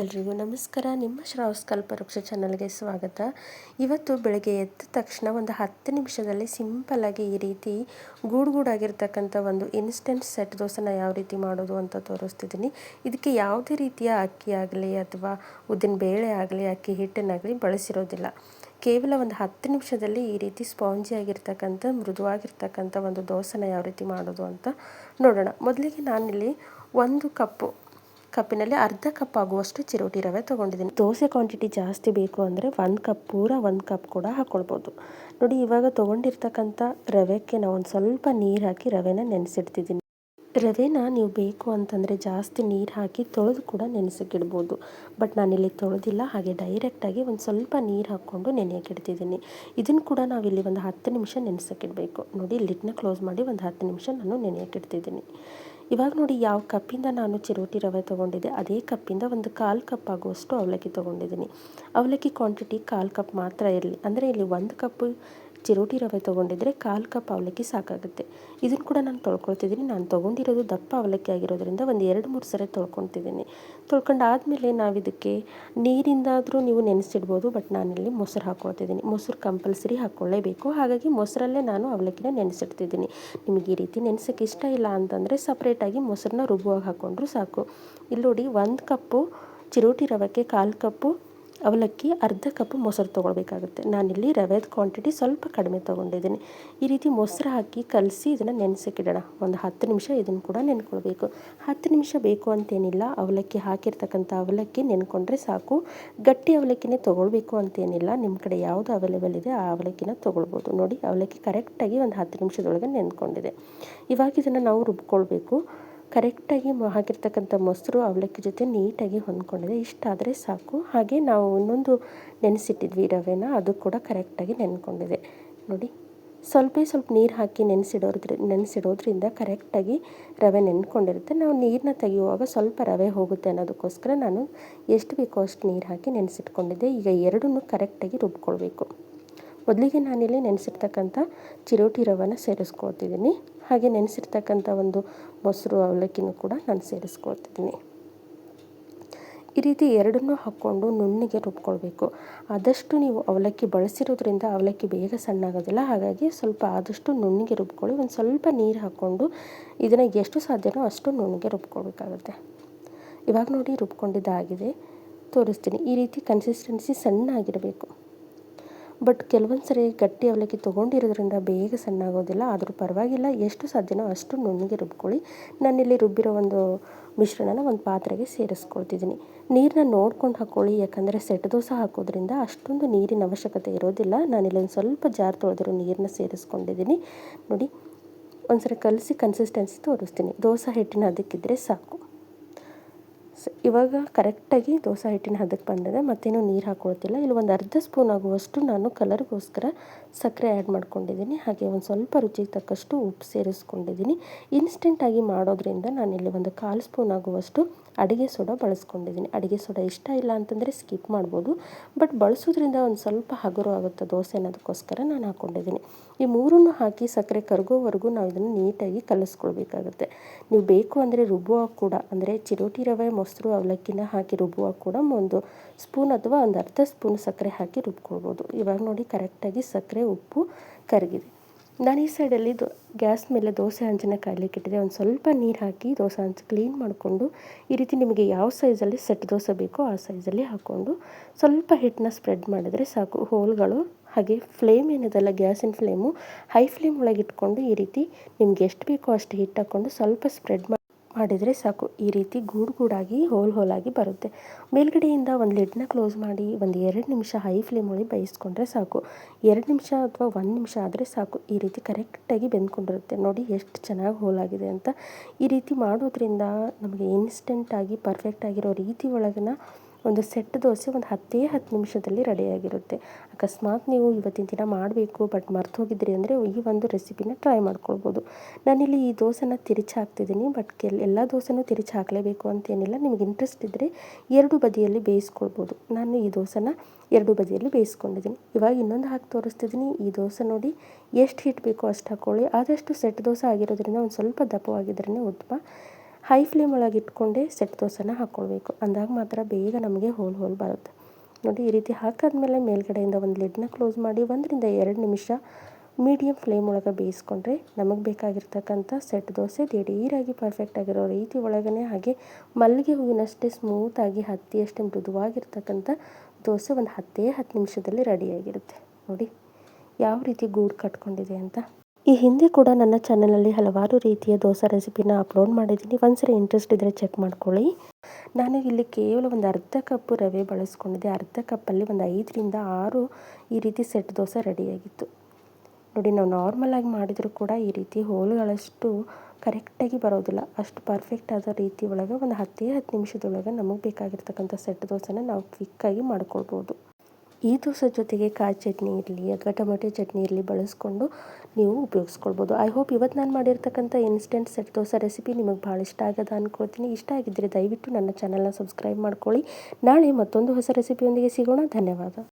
ಎಲ್ರಿಗೂ ನಮಸ್ಕಾರ. ನಿಮ್ಮ ಶ್ರಾವ್ಸ್ ಕಲ್ಪವೃಕ್ಷ ಚಾನಲ್ಗೆ ಸ್ವಾಗತ. ಇವತ್ತು ಬೆಳಗ್ಗೆ ಎದ್ದ ತಕ್ಷಣ ಒಂದು ಹತ್ತು ನಿಮಿಷದಲ್ಲಿ ಸಿಂಪಲ್ಲಾಗಿ ಈ ರೀತಿ ಗೂಡುಗೂಡಾಗಿರ್ತಕ್ಕಂಥ ಒಂದು ಇನ್ಸ್ಟೆಂಟ್ ಸೆಟ್ ದೋಸೆನ ಯಾವ ರೀತಿ ಮಾಡೋದು ಅಂತ ತೋರಿಸ್ತಿದ್ದೀನಿ. ಇದಕ್ಕೆ ಯಾವುದೇ ರೀತಿಯ ಅಕ್ಕಿ ಆಗಲಿ ಅಥವಾ ಉದ್ದಿನ ಬೇಳೆ ಆಗಲಿ, ಅಕ್ಕಿ ಹಿಟ್ಟನ್ನಾಗಲಿ ಬಳಸಿರೋದಿಲ್ಲ. ಕೇವಲ ಒಂದು ಹತ್ತು ನಿಮಿಷದಲ್ಲಿ ಈ ರೀತಿ ಸ್ಪಾಂಜಿ ಆಗಿರ್ತಕ್ಕಂಥ, ಮೃದುವಾಗಿರ್ತಕ್ಕಂಥ ಒಂದು ದೋಸೆನ ಯಾವ ರೀತಿ ಮಾಡೋದು ಅಂತ ನೋಡೋಣ. ಮೊದಲಿಗೆ ನಾನಿಲ್ಲಿ ಒಂದು ಕಪ್ಪು ಕಪ್ಪಿನಲ್ಲಿ ಅರ್ಧ ಕಪ್ ಆಗುವಷ್ಟು ಚಿರೋಟಿ ರವೆ ತೊಗೊಂಡಿದ್ದೀನಿ. ದೋಸೆ ಕ್ವಾಂಟಿಟಿ ಜಾಸ್ತಿ ಬೇಕು ಅಂದರೆ ಒಂದು ಕಪ್, ಪೂರ ಒಂದು ಕಪ್ ಕೂಡ ಹಾಕ್ಕೊಳ್ಬೋದು ನೋಡಿ, ಇವಾಗ ತೊಗೊಂಡಿರ್ತಕ್ಕಂಥ ರವೆಕ್ಕೆ ನಾವು ಒಂದು ಸ್ವಲ್ಪ ನೀರು ಹಾಕಿ ರವೆನ ನೆನೆಸಿಡ್ತಿದ್ದೀನಿ ರವೆನ ನೀವು ಬೇಕು ಅಂತಂದರೆ ಜಾಸ್ತಿ ನೀರು ಹಾಕಿ ತೊಳೆದು ಕೂಡ ನೆನೆಸಕ್ಕಿಡ್ಬೋದು ಬಟ್ ನಾನಿಲ್ಲಿ ತೊಳೆದಿಲ್ಲ, ಹಾಗೆ ಡೈರೆಕ್ಟಾಗಿ ಒಂದು ಸ್ವಲ್ಪ ನೀರು ಹಾಕ್ಕೊಂಡು ನೆನೆಯಕ್ಕಿಡ್ತಿದ್ದೀನಿ ಇದನ್ನು ಕೂಡ ನಾವಿಲ್ಲಿ ಒಂದು ಹತ್ತು ನಿಮಿಷ ನೆನೆಸಕ್ಕಿಡಬೇಕು. ನೋಡಿ, ಲಿಡ್ನ ಕ್ಲೋಸ್ ಮಾಡಿ ಒಂದು ಹತ್ತು ನಿಮಿಷ ನಾನು ನೆನೆಯೋಕ್ಕಿಡ್ತಿದ್ದೀನಿ ಇವಾಗ ನೋಡಿ ಯಾವ ಕಪ್ಪಿಂದ ನಾನು ಚಿರೋಟಿ ರವೆ ತೊಗೊಂಡಿದ್ದೆ, ಅದೇ ಕಪ್ಪಿಂದ ಒಂದು ಕಾಲು ಕಪ್ ಆಗುವಷ್ಟು ಅವಲಕ್ಕಿ ತೊಗೊಂಡಿದ್ದೀನಿ. ಅವಲಕ್ಕಿ ಕ್ವಾಂಟಿಟಿ ಕಾಲು ಕಪ್ ಮಾತ್ರ ಇರಲಿ. ಅಂದರೆ ಇಲ್ಲಿ ಒಂದು ಕಪ್ಪು ಚಿರೋಟಿ ರವೆ ತೊಗೊಂಡಿದ್ರೆ ಕಾಲು ಕಪ್ ಅವಲಕ್ಕಿ ಸಾಕಾಗುತ್ತೆ. ಇದನ್ನು ಕೂಡ ನಾನು ತೊಳ್ಕೊಳ್ತಿದ್ದೀನಿ ನಾನು ತೊಗೊಂಡಿರೋದು ದಪ್ಪ ಅವಲಕ್ಕಿ ಆಗಿರೋದ್ರಿಂದ ಒಂದು ಎರಡು ಮೂರು ಸರಿ ತೊಳ್ಕೊತಿದ್ದೀನಿ ತೊಳ್ಕೊಂಡಾದಮೇಲೆ ನಾವು ಇದಕ್ಕೆ ನೀರಿಂದಾದರೂ ನೀವು ನೆನೆಸಿಡ್ಬೋದು, ಬಟ್ ನಾನಿಲ್ಲಿ ಮೊಸರು ಹಾಕ್ಕೊಳ್ತಿದ್ದೀನಿ ಮೊಸರು ಕಂಪಲ್ಸರಿ ಹಾಕ್ಕೊಳ್ಳೇಬೇಕು ಹಾಗಾಗಿ ಮೊಸರಲ್ಲೇ ನಾನು ಅವಲಕ್ಕಿನ ನೆನೆಸಿಡ್ತಿದ್ದೀನಿ ನಿಮಗೆ ಈ ರೀತಿ ನೆನೆಸೋಕ್ಕೆ ಇಷ್ಟ ಇಲ್ಲ ಅಂತಂದರೆ ಸಪ್ರೇಟಾಗಿ ಮೊಸರನ್ನ ರುಬ್ಬುವಾಗ ಹಾಕ್ಕೊಂಡ್ರೂ ಸಾಕು. ಇಲ್ಲಿ ನೋಡಿ ಒಂದು ಕಪ್ಪು ಚಿರೋಟಿ ರವಕ್ಕೆ ಕಾಲು ಕಪ್ಪು ಅವಲಕ್ಕಿ ಅರ್ಧ ಕಪ್ ಮೊಸರು ತೊಗೊಳ್ಬೇಕಾಗುತ್ತೆ. ನಾನಿಲ್ಲಿ ರವೆದ ಕ್ವಾಂಟಿಟಿ ಸ್ವಲ್ಪ ಕಡಿಮೆ ತೊಗೊಂಡಿದ್ದೀನಿ. ಈ ರೀತಿ ಮೊಸರು ಹಾಕಿ ಕಲಸಿ ಇದನ್ನು ನೆನೆಸಕ್ಕಿಡೋಣ ಒಂದು ಹತ್ತು ನಿಮಿಷ ಇದನ್ನು ಕೂಡ ನೆನ್ಕೊಳ್ಬೇಕು. ಹತ್ತು ನಿಮಿಷ ಬೇಕು ಅಂತೇನಿಲ್ಲ. ಅವಲಕ್ಕಿ ಹಾಕಿರ್ತಕ್ಕಂಥ ಅವಲಕ್ಕಿ ನೆನ್ಕೊಂಡ್ರೆ ಸಾಕು. ಗಟ್ಟಿ ಅವಲಕ್ಕಿನೇ ತೊಗೊಳ್ಬೇಕು ಅಂತೇನಿಲ್ಲ. ನಿಮ್ಮ ಕಡೆ ಯಾವುದು ಅವೈಲೇಬಲ್ ಇದೆ, ಆ ಅವಲಕ್ಕಿನ ತೊಗೊಳ್ಬೋದು. ನೋಡಿ, ಅವಲಕ್ಕಿ ಕರೆಕ್ಟಾಗಿ ಒಂದು ಹತ್ತು ನಿಮಿಷದೊಳಗೆ ನೆನ್ಕೊಂಡಿದೆ. ಇವಾಗ ಇದನ್ನು ನಾವು ರುಬ್ಕೊಳ್ಬೇಕು. ಕರೆಕ್ಟಾಗಿ ಹಾಕಿರ್ತಕ್ಕಂಥ ಮೊಸರು ಅವಲಕ್ಕಿ ಜೊತೆ ನೀಟಾಗಿ ಹೊಂದ್ಕೊಂಡಿದೆ. ಇಷ್ಟಾದರೆ ಸಾಕು. ಹಾಗೆ ನಾವು ಇನ್ನೊಂದು ನೆನೆಸಿಟ್ಟಿದ್ವಿ ರವೆನ, ಅದು ಕೂಡ ಕರೆಕ್ಟಾಗಿ ನೆನ್ಕೊಂಡಿದೆ. ನೋಡಿ, ಸ್ವಲ್ಪ ಸ್ವಲ್ಪ ನೀರು ಹಾಕಿ ನೆನೆಸಿಡೋದ್ರ ನೆನೆಸಿಡೋದ್ರಿಂದ ಕರೆಕ್ಟಾಗಿ ರವೆ ನೆನ್ಕೊಂಡಿರುತ್ತೆ. ನಾವು ನೀರನ್ನ ತೆಗೆಯುವಾಗ ಸ್ವಲ್ಪ ರವೆ ಹೋಗುತ್ತೆ ಅನ್ನೋದಕ್ಕೋಸ್ಕರ ನಾನು ಎಷ್ಟು ಬೇಕೋ ಅಷ್ಟು ನೀರು ಹಾಕಿ ನೆನೆಸಿಟ್ಕೊಂಡಿದ್ದೆ. ಈಗ ಎರಡನ್ನೂ ಕರೆಕ್ಟಾಗಿ ರುಬ್ಕೊಳ್ಬೇಕು. ಮೊದಲಿಗೆ ನಾನಿಲ್ಲಿ ನೆನೆಸಿರ್ತಕ್ಕಂಥ ಚಿರೋಟಿ ರವೆನ ಸೇರಿಸ್ಕೊಳ್ತಿದ್ದೀನಿ. ಹಾಗೆ ನೆನೆಸಿರ್ತಕ್ಕಂಥ ಒಂದು ಮೊಸರು ಅವಲಕ್ಕಿನೂ ಕೂಡ ನಾನು ಸೇರಿಸ್ಕೊಳ್ತಿದ್ದೀನಿ. ಈ ರೀತಿ ಎರಡನ್ನೂ ಹಾಕ್ಕೊಂಡು ನುಣ್ಣಿಗೆ ರುಬ್ಕೊಳ್ಬೇಕು. ಆದಷ್ಟು ನೀವು ಅವಲಕ್ಕಿ ಬಳಸಿರೋದ್ರಿಂದ ಅವಲಕ್ಕಿ ಬೇಗ ಸಣ್ಣಾಗೋದಿಲ್ಲ. ಹಾಗಾಗಿ ಸ್ವಲ್ಪ ಆದಷ್ಟು ನುಣ್ಣಿಗೆ ರುಬ್ಕೊಳ್ಳಿ. ಒಂದು ಸ್ವಲ್ಪ ನೀರು ಹಾಕ್ಕೊಂಡು ಇದನ್ನು ಎಷ್ಟು ಸಾಧ್ಯನೋ ಅಷ್ಟು ನುಣ್ಣಗೆ ರುಬ್ಕೊಳ್ಬೇಕಾಗುತ್ತೆ. ಇವಾಗ ನೋಡಿ ರುಬ್ಕೊಂಡಿದ್ದಾಗಿದೆ. ತೋರಿಸ್ತೀನಿ. ಈ ರೀತಿ ಕನ್ಸಿಸ್ಟೆನ್ಸಿ ಸಣ್ಣ ಆಗಿರಬೇಕು ಬಟ್ ಕೆಲವೊಂದು ಸರಿ ಗಟ್ಟಿ ಅವಲಕ್ಕಿ ತೊಗೊಂಡಿರೋದ್ರಿಂದ ಬೇಗ ಸಣ್ಣ ಆಗೋದಿಲ್ಲ ಆದರೂ ಪರವಾಗಿಲ್ಲ. ಎಷ್ಟು ಸಾಧ್ಯನೋ ಅಷ್ಟು ನುಣ್ಣಗೆ ರುಬ್ಕೊಳ್ಳಿ. ನಾನಿಲ್ಲಿ ರುಬ್ಬಿರೋ ಒಂದು ಮಿಶ್ರಣನ ಒಂದು ಪಾತ್ರೆಗೆ ಸೇರಿಸ್ಕೊಳ್ತಿದ್ದೀನಿ. ನೀರನ್ನ ನೋಡ್ಕೊಂಡು ಹಾಕ್ಕೊಳ್ಳಿ ಯಾಕಂದರೆ ಸೆಟ್ ದೋಸೆ ಹಾಕೋದ್ರಿಂದ ಅಷ್ಟೊಂದು ನೀರಿನ ಅವಶ್ಯಕತೆ ಇರೋದಿಲ್ಲ. ನಾನಿಲ್ಲಿ ಒಂದು ಸ್ವಲ್ಪ ಜಾರ್ ತೊಳೆದಿರೋ ನೀರನ್ನ ಸೇರಿಸ್ಕೊಂಡಿದ್ದೀನಿ. ನೋಡಿ, ಒಂದ್ಸರಿ ಕಲಸಿ ಕನ್ಸಿಸ್ಟೆನ್ಸಿ ತೋರಿಸ್ತೀನಿ. ದೋಸೆ ಹಿಟ್ಟಿನ ಅದಕ್ಕಿದ್ರೆ ಸಾಕು. ಇವಾಗ ಕರೆಕ್ಟಾಗಿ ದೋಸೆ ಹಿಟ್ಟಿನ ಹದಕ್ಕೆ ಬಂದಿದೆ, ಮತ್ತೇನು ನೀರು ಹಾಕ್ಕೊಳ್ತಿಲ್ಲ ಇಲ್ಲಿ ಒಂದು ಅರ್ಧ ಸ್ಪೂನ್ ಆಗುವಷ್ಟು ನಾನು ಕಲರ್ಗೋಸ್ಕರ ಸಕ್ಕರೆ ಆ್ಯಡ್ ಮಾಡ್ಕೊಂಡಿದ್ದೀನಿ. ಹಾಗೆ ಒಂದು ಸ್ವಲ್ಪ ರುಚಿಗೆ ತಕ್ಕಷ್ಟು ಉಪ್ಪು ಸೇರಿಸ್ಕೊಂಡಿದ್ದೀನಿ. ಇನ್ಸ್ಟೆಂಟಾಗಿ ಮಾಡೋದ್ರಿಂದ ನಾನಿಲ್ಲಿ ಒಂದು ಕಾಲು ಸ್ಪೂನ್ ಆಗುವಷ್ಟು ಅಡುಗೆ ಸೋಡಾ ಬಳಸ್ಕೊಂಡಿದ್ದೀನಿ. ಅಡುಗೆ ಸೋಡಾ ಇಷ್ಟ ಇಲ್ಲ ಅಂತಂದರೆ ಸ್ಕಿಪ್ ಮಾಡ್ಬೋದು. ಬಟ್ ಬಳಸೋದ್ರಿಂದ ಒಂದು ಸ್ವಲ್ಪ ಹಗುರು ಆಗುತ್ತೆ ದೋಸೆ ಅನ್ನೋದಕ್ಕೋಸ್ಕರ ನಾನು ಹಾಕ್ಕೊಂಡಿದ್ದೀನಿ ಈ ಮೂರನ್ನು ಹಾಕಿ ಸಕ್ಕರೆ ಕರಗೋವರೆಗೂ ನಾವು ಇದನ್ನು ನೀಟಾಗಿ ಕಲಿಸ್ಕೊಳ್ಬೇಕಾಗುತ್ತೆ. ನೀವು ಬೇಕು ಅಂದರೆ ರುಬ್ಬುವಾಗ ಕೂಡ, ಅಂದರೆ ಚಿರೋಟಿ ರವೆ, ಮೊಸರು ಅವಲಕ್ಕಿನ ಹಾಕಿ ರುಬ್ಬುವಾಗ ಕೂಡ ಒಂದು ಸ್ಪೂನ್ ಅಥವಾ ಒಂದು ಅರ್ಧ ಸ್ಪೂನ್ ಸಕ್ಕರೆ ಹಾಕಿ ರುಬ್ಕೊಳ್ಬೋದು. ಇವಾಗ ನೋಡಿ ಕರೆಕ್ಟಾಗಿ ಸಕ್ಕರೆ, ಉಪ್ಪು ಕರಗಿದೆ. ನಾನು ಈ ಸೈಡಲ್ಲಿ ದೋ, ಗ್ಯಾಸ್ ಮೇಲೆ ದೋಸೆ ಹಂಚಿನ ಕಾಯ್ಲಿಕ್ಕೆ ಇಟ್ಟಿದೆ ಒಂದು ಸ್ವಲ್ಪ ನೀರು ಹಾಕಿ ದೋಸೆ ಹಂಚು ಕ್ಲೀನ್ ಮಾಡಿಕೊಂಡು ಈ ರೀತಿ ನಿಮಗೆ ಯಾವ ಸೈಜಲ್ಲಿ ಸೆಟ್ ದೋಸೆ ಬೇಕೋ ಆ ಸೈಜಲ್ಲಿ ಹಾಕ್ಕೊಂಡು ಸ್ವಲ್ಪ ಹಿಟ್ಟನ್ನ ಸ್ಪ್ರೆಡ್ ಮಾಡಿದರೆ ಸಾಕು. ಹೋಲ್ಗಳು ಹಾಗೆ ಫ್ಲೇಮ್ ಏನಿದೆಲ್ಲ ಗ್ಯಾಸಿನ ಫ್ಲೇಮು ಹೈ ಫ್ಲೇಮ್ ಒಳಗೆ ಇಟ್ಕೊಂಡು ಈ ರೀತಿ ನಿಮ್ಗೆ ಎಷ್ಟು ಬೇಕೋ ಅಷ್ಟು ಹಿಟ್ಟು ಹಾಕ್ಕೊಂಡು ಸ್ವಲ್ಪ ಸ್ಪ್ರೆಡ್ ಮಾಡಿ ಮಾಡಿದರೆ ಸಾಕು. ಈ ರೀತಿ ಗೂಡು ಗೂಡಾಗಿ, ಹೋಲ್ ಹೋಲಾಗಿ ಬರುತ್ತೆ. ಮೇಲ್ಗಡೆಯಿಂದ ಒಂದು ಲಿಡ್ನ ಕ್ಲೋಸ್ ಮಾಡಿ, ಒಂದು ಎರಡು ನಿಮಿಷ ಹೈ ಫ್ಲೇಮ್ ಒಳಗೆ ಬೇಯಿಸ್ಕೊಂಡ್ರೆ ಸಾಕು. ಎರಡು ನಿಮಿಷ ಅಥವಾ ಒಂದು ನಿಮಿಷ ಆದರೆ ಸಾಕು. ಈ ರೀತಿ ಕರೆಕ್ಟಾಗಿ ಬೆಂದ್ಕೊಂಡಿರುತ್ತೆ. ನೋಡಿ ಎಷ್ಟು ಚೆನ್ನಾಗಿ ಹೋಲಾಗಿದೆ ಅಂತ. ಈ ರೀತಿ ಮಾಡೋದ್ರಿಂದ ನಮಗೆ ಇನ್ಸ್ಟೆಂಟಾಗಿ ಪರ್ಫೆಕ್ಟ್ ಆಗಿರೋ ರೀತಿ ಒಳಗಿನ ಒಂದು ಸೆಟ್ ದೋಸೆ ಒಂದು ಹತ್ತೇ ಹತ್ತು ನಿಮಿಷದಲ್ಲಿ ರೆಡಿಯಾಗಿರುತ್ತೆ. ಅಕಸ್ಮಾತ್ ನೀವು ಇವತ್ತಿನ ದಿನ ಮಾಡಬೇಕು, ಬಟ್ ಮರ್ತು ಹೋಗಿದ್ರಿ ಅಂದರೆ ಈ ಒಂದು ರೆಸಿಪಿನ ಟ್ರೈ ಮಾಡ್ಕೊಳ್ಬೋದು. ನಾನಿಲ್ಲಿ ಈ ದೋಸೆನ ತಿರುಚಿ ಹಾಕ್ತಿದ್ದೀನಿ ಬಟ್ ಕೆಲ್, ಎಲ್ಲ ದೋಸೆನೂ ತಿರುಚಿ ಹಾಕಲೇಬೇಕು ಅಂತೇನಿಲ್ಲ. ನಿಮಗೆ ಇಂಟ್ರೆಸ್ಟ್ ಇದ್ದರೆ ಎರಡು ಬದಿಯಲ್ಲಿ ಬೇಯಿಸ್ಕೊಳ್ಬೋದು. ನಾನು ಈ ದೋಸೆನ ಎರಡು ಬದಿಯಲ್ಲಿ ಬೇಯಿಸ್ಕೊಂಡಿದ್ದೀನಿ. ಇವಾಗ ಇನ್ನೊಂದು ಹಾಕಿ ತೋರಿಸ್ತಿದ್ದೀನಿ. ಈ ದೋಸೆ ನೋಡಿ ಎಷ್ಟು ಹಿಟ್ಟು ಬೇಕೋ ಅಷ್ಟು ಹಾಕ್ಕೊಳ್ಳಿ ಆದಷ್ಟು ಸೆಟ್ ದೋಸೆ ಆಗಿರೋದ್ರಿಂದ ಒಂದು ಸ್ವಲ್ಪ ದಪ್ಪವಾಗಿದ್ರೇ ಉತ್ತಮ. ಹೈ ಫ್ಲೇಮ್ ಒಳಗೆ ಇಟ್ಕೊಂಡೇ ಸೆಟ್ ದೋಸೆನ ಹಾಕ್ಕೊಳ್ಬೇಕು ಅಂದಾಗ ಮಾತ್ರ ಬೇಗ ನಮಗೆ ಹೋಲ್ ಹೋಲ್ ಬರುತ್ತೆ. ನೋಡಿ, ಈ ರೀತಿ ಹಾಕಾದ್ಮೇಲೆ ಮೇಲ್ಗಡೆಯಿಂದ ಒಂದು ಲಿಡ್ನ ಕ್ಲೋಸ್ ಮಾಡಿ ಒಂದರಿಂದ ಎರಡು ನಿಮಿಷ ಮೀಡಿಯಮ್ ಫ್ಲೇಮ್ ಒಳಗೆ ಬೇಯಿಸ್ಕೊಂಡ್ರೆ ನಮಗೆ ಬೇಕಾಗಿರ್ತಕ್ಕಂಥ ಸೆಟ್ ದೋಸೆ ದಿಢೀರಾಗಿ ಪರ್ಫೆಕ್ಟ್ ಆಗಿರೋ ರೀತಿ ಒಳಗನೆ ಹಾಗೆ ಮಲ್ಲಿಗೆ ಹೂವಿನಷ್ಟೇ ಸ್ಮೂತಾಗಿ ಹತ್ತಿಯಷ್ಟೇ ಮೃದುವಾಗಿರ್ತಕ್ಕಂಥ ದೋಸೆ ಒಂದು ಹತ್ತೇ ಹತ್ತು ನಿಮಿಷದಲ್ಲಿ ರೆಡಿಯಾಗಿರುತ್ತೆ ನೋಡಿ, ಯಾವ ರೀತಿ ಗೂಡು ಕಟ್ಕೊಂಡಿದೆ ಅಂತ. ಈ ಹಿಂದೆ ಕೂಡ ನನ್ನ ಚಾನಲಲ್ಲಿ ಹಲವಾರು ರೀತಿಯ ದೋಸೆ ರೆಸಿಪಿನ ಅಪ್ಲೋಡ್ ಮಾಡಿದ್ದೀನಿ. ಒಂದ್ಸರಿ ಇಂಟ್ರೆಸ್ಟ್ ಇದ್ದರೆ ಚೆಕ್ ಮಾಡ್ಕೊಳ್ಳಿ. ನಾನು ಇಲ್ಲಿ ಕೇವಲ ಒಂದು ಅರ್ಧ ಕಪ್ಪು ರವೆ ಬಳಸ್ಕೊಂಡಿದ್ದೆ. ಅರ್ಧ ಕಪ್ಪಲ್ಲಿ ಒಂದು ಐದರಿಂದ ಆರು ಈ ರೀತಿ ಸೆಟ್ ದೋಸೆ ರೆಡಿಯಾಗಿತ್ತು ನೋಡಿ, ನಾವು ನಾರ್ಮಲ್ ಆಗಿ ಮಾಡಿದರೂ ಕೂಡ ಈ ರೀತಿ ಹೋಲುಗಳಷ್ಟು ಕರೆಕ್ಟಾಗಿ ಬರೋದಿಲ್ಲ. ಅಷ್ಟು ಪರ್ಫೆಕ್ಟ್ ಆದ ರೀತಿ ಒಳಗೆ ಒಂದು ಹತ್ತೇ ಹತ್ತು ನಿಮಿಷದೊಳಗೆ ನಮಗೆ ಬೇಕಾಗಿರ್ತಕ್ಕಂಥ ಸೆಟ್ ದೋಸೆನ ನಾವು ಕ್ವಿಕ್ಕಾಗಿ ಮಾಡ್ಕೊಳ್ಬೋದು. ಈ ದೋಸೆ ಜೊತೆಗೆ ಕಾಯಿ ಚಟ್ನಿ ಇರಲಿ ಅಥವಾ ಟೊಮೆಟೊ ಚಟ್ನಿ ಇರಲಿ ಬಳಸ್ಕೊಂಡು ನೀವು ಉಪಯೋಗಿಸ್ಕೊಳ್ಬೋದು. ಐ ಹೋಪ್ ಇವತ್ತು ನಾನು ಮಾಡಿರ್ತಕ್ಕಂಥ ಇನ್ಸ್ಟೆಂಟ್ ಸೆಟ್ ದೋಸೆ ರೆಸಿಪಿ ನಿಮಗೆ ಭಾಳ ಇಷ್ಟ ಆಗದ ಅಂದ್ಕೊಳ್ತೀನಿ ಇಷ್ಟ ಆಗಿದ್ದರೆ ದಯವಿಟ್ಟು ನನ್ನ ಚಾನಲ್ನ ಸಬ್ಸ್ಕ್ರೈಬ್ ಮಾಡ್ಕೊಳ್ಳಿ. ನಾಳೆ ಮತ್ತೊಂದು ಹೊಸ ರೆಸಿಪಿಯೊಂದಿಗೆ ಸಿಗೋಣ. ಧನ್ಯವಾದ.